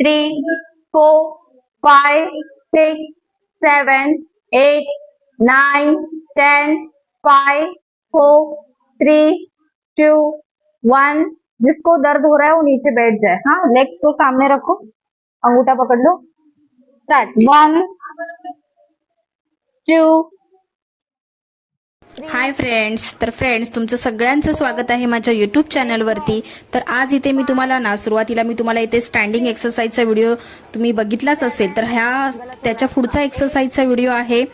Three four five six seven eight nine ten five four three two one जिसको दर्द हो रहा है वो नीचे बैठ जाए। हाँ लेग्स को सामने रखो। अंगूठा पकड़ लो। Start one two hi friends तर फ्रेंड्स तुमचं सगळ्यांचं स्वागत आहे माझ्या युट्यूब चॅनलवरती तर आज इथे मी तुम्हाला ना सुरुवातीला मी तुम्हाला इथे स्टँडिंग एक्सरसाइजचा व्हिडिओ तुम्ही बघितलाच असेल तर ह्या त्याच्या पुढचा एक्सरसाइजचा व्हिडिओ आहे.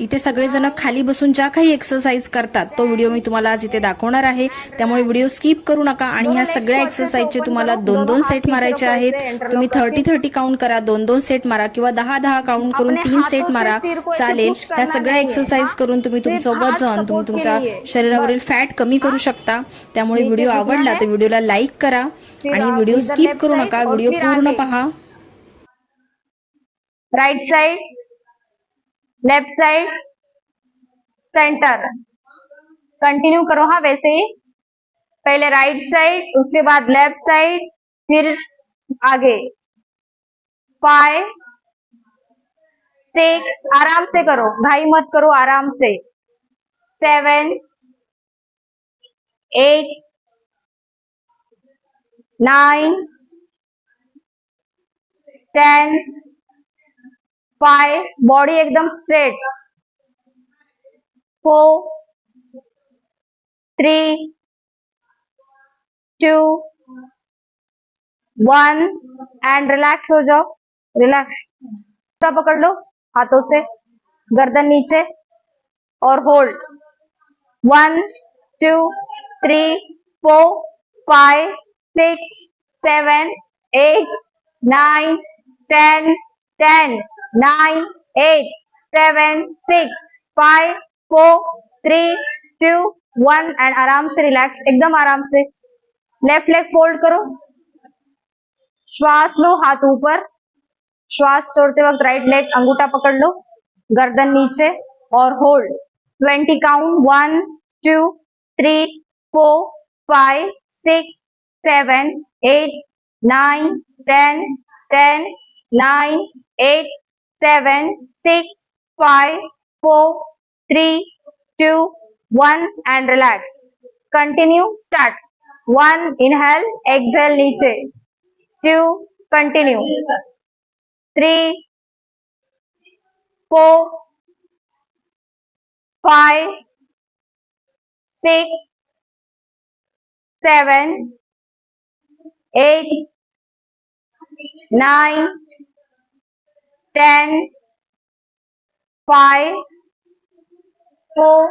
इथे सगळेजण खाली बसून ज्या काही एक्सरसाइज करतात तो व्हिडिओ मी तुम्हाला आज इथे दाखवणार आहे. त्यामुळे व्हिडिओ स्किप करू नका आणि ह्या सगळ्या एक्सरसाइजचे तुम्हाला दोन दोन सेट मारायचे आहेत. तुम्ही थर्टी थर्टी काउंट करा दोन दोन सेट मारा किंवा दहा दहा काउंट करून तीन सेट मारा. चालेल. ह्या सगळ्या एक्सरसाइज करून तुम्ही तुमचं वजन तुम्ही तुमच्या शरीरावरील फॅट कमी करू शकता. त्यामुळे व्हिडिओ आवडला तर व्हिडिओला लाईक करा आणि व्हिडिओ स्किप करू नका. व्हिडिओ पूर्ण पहा. Right side left side centre continue करो हाँ वैसे ही। पहले राइट साइड उसके बाद लेफ़्ट साइड फिर आगे। फाइव सिक्स आराम से करो। भाई मत करो, आराम से। Seven eight nine ten five body एकदम straight four three two one and relax हो जाओ. रिलैक्स पूरा पकड़ लो, हाथों से. गर्दन नीचे. और hold one two three four five six seven eight nine ten ten nine eight seven six five four three two one and आराम से रिलैक्स, एकदम आराम से। लेफ़्ट लेग फोल्ड करो। श्वास लो हाथ ऊपर। श्वास छोड़ते वक्त राइट लेग अंगूठा पकड़ लो, गर्दन नीचे और hold twenty count one two three four five six seven eight nine ten ten nine eight seven, six, five, four, three, two, one, and relax. Continue. Start. One, inhale, exhale, नीचे. Two, continue. Three, four, five, six, seven, eight, nine, ten, five four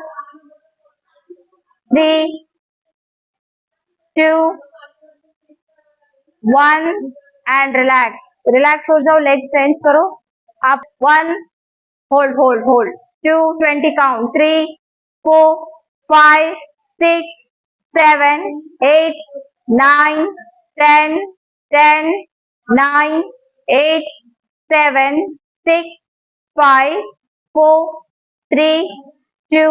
three two one and relax relax हो जाओ leg change करो। आप one hold hold hold two twenty count three four five six seven eight nine ten ten nine eight seven six five four three two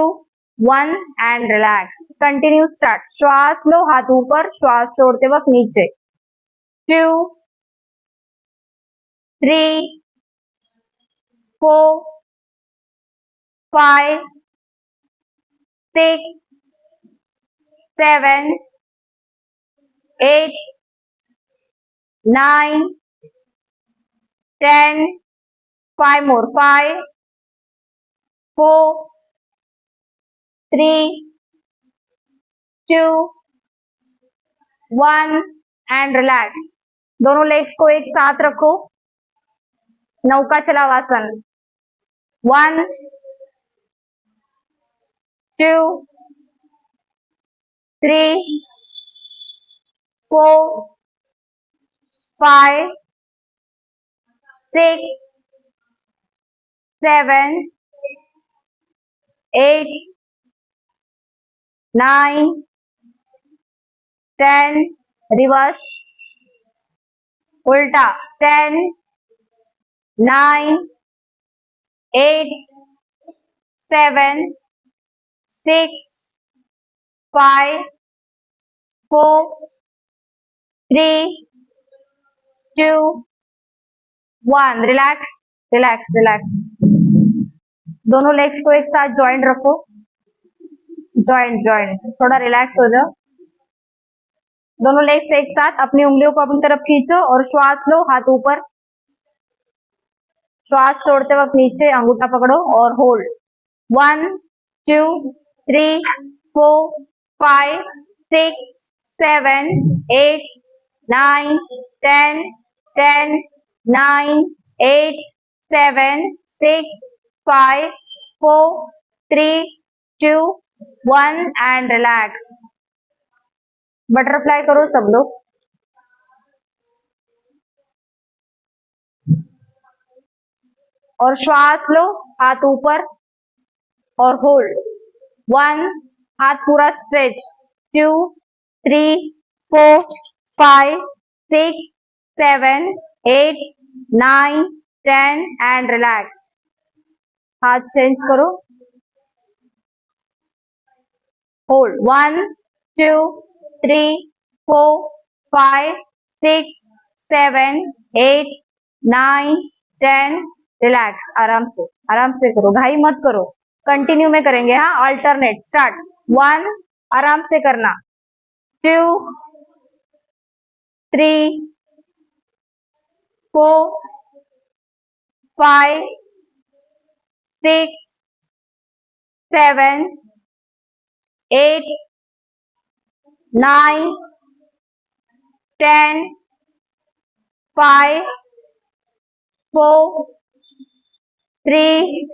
one and relax continue start श्वास लो हाथ ऊपर श्वास छोड़ते वक्त नीचे two three four five six seven eight nine 10, 5 more 5, 4, 3, 2, 1 and relax. दोनों legs को एक साथ रखो। नौका चलावासन one two three four five six, seven, eight, nine, ten, reverse, ulta, ten, nine, eight, seven, six, five, four, three, two, one relax relax relax दोनों legs को एक साथ ज्वाइंट रखो। ज्वाइंट ज्वाइंट थोड़ा रिलैक्स हो जाओ। दोनों लेग्स एक साथ अपनी उंगलियों को अपनी तरफ़ खींचो और श्वास लो हाथ ऊपर। श्वास छोड़ते वक्त नीचे अंगूठा पकड़ो और hold one two three four five six seven eight nine ten ten nine, eight, seven, six, five, four, three, two, one and relax. Butterfly करो सब लोग। और श्वास लो, हाथ ऊपर। और होल्ड। वन, हाथ पूरा stretch. Two, three, four, five, six, seven, eight nine, ten and relax. हाथ चेंज करो। Hold. One, two, three, four, five, six, seven, eight, nine, ten, relax. आराम से आराम से करो। घाई मत करो। कंटिन्यू में करेंगे हाँ? अल्टरनेट स्टार्ट वन, आराम से करना। Two, three four five six seven eight nine ten five four three,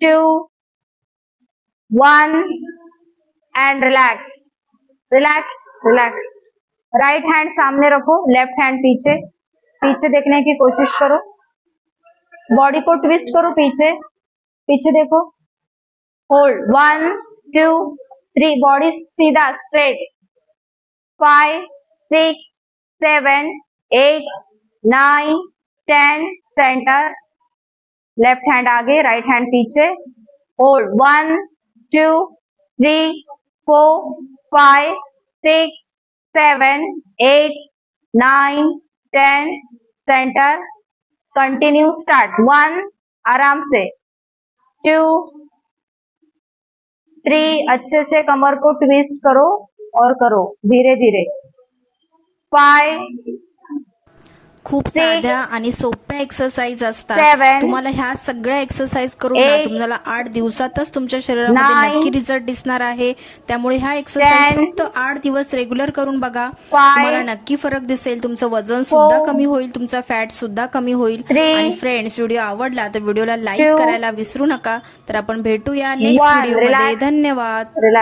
two, one, and relax. Relax, relax. Right hand सामने रखो लेफ़्ट हैंड पीछे पीछे देखने की कोशिश करो। बॉडी को ट्विस्ट करो पीछे। पीछे देखो। Hold one two three body सीधा straight five six seven eight nine ten centre left hand आगे राइट हैंड पीछे। Hold one two three four five six seven eight nine ten centre continue start one आराम से. To three अच्छे से कमर को twist करो और करो. धीरे धीरे फाइव खूप साध्या आणि सोप्या एक्सरसाइज असतात. Seven, तुम्हाला ह्या सगळ्या एक्सरसाइज करून ना eight, तुम्हाला आठ दिवसातच तुमच्या शरीरामध्ये nine, नक्की रिझल्ट दिसणार आहे. त्यामुळे ह्या एक्सरसाइज ten, फक्त आठ दिवस रेग्युलर करून बघा. Five, तुम्हाला नक्की फरक दिसेल. तुमचं वजन सुद्धा four, कमी होईल तुमचा फॅट सुद्धा कमी होईल. Three, आणि फ्रेंड्स व्हिडिओ आवडला तर व्हिडिओला लाईक two, करायला विसरू नका. तर आपण भेटूया नेक्स्ट one. व्हिडिओमध्ये Relax. धन्यवाद. रिलैक्स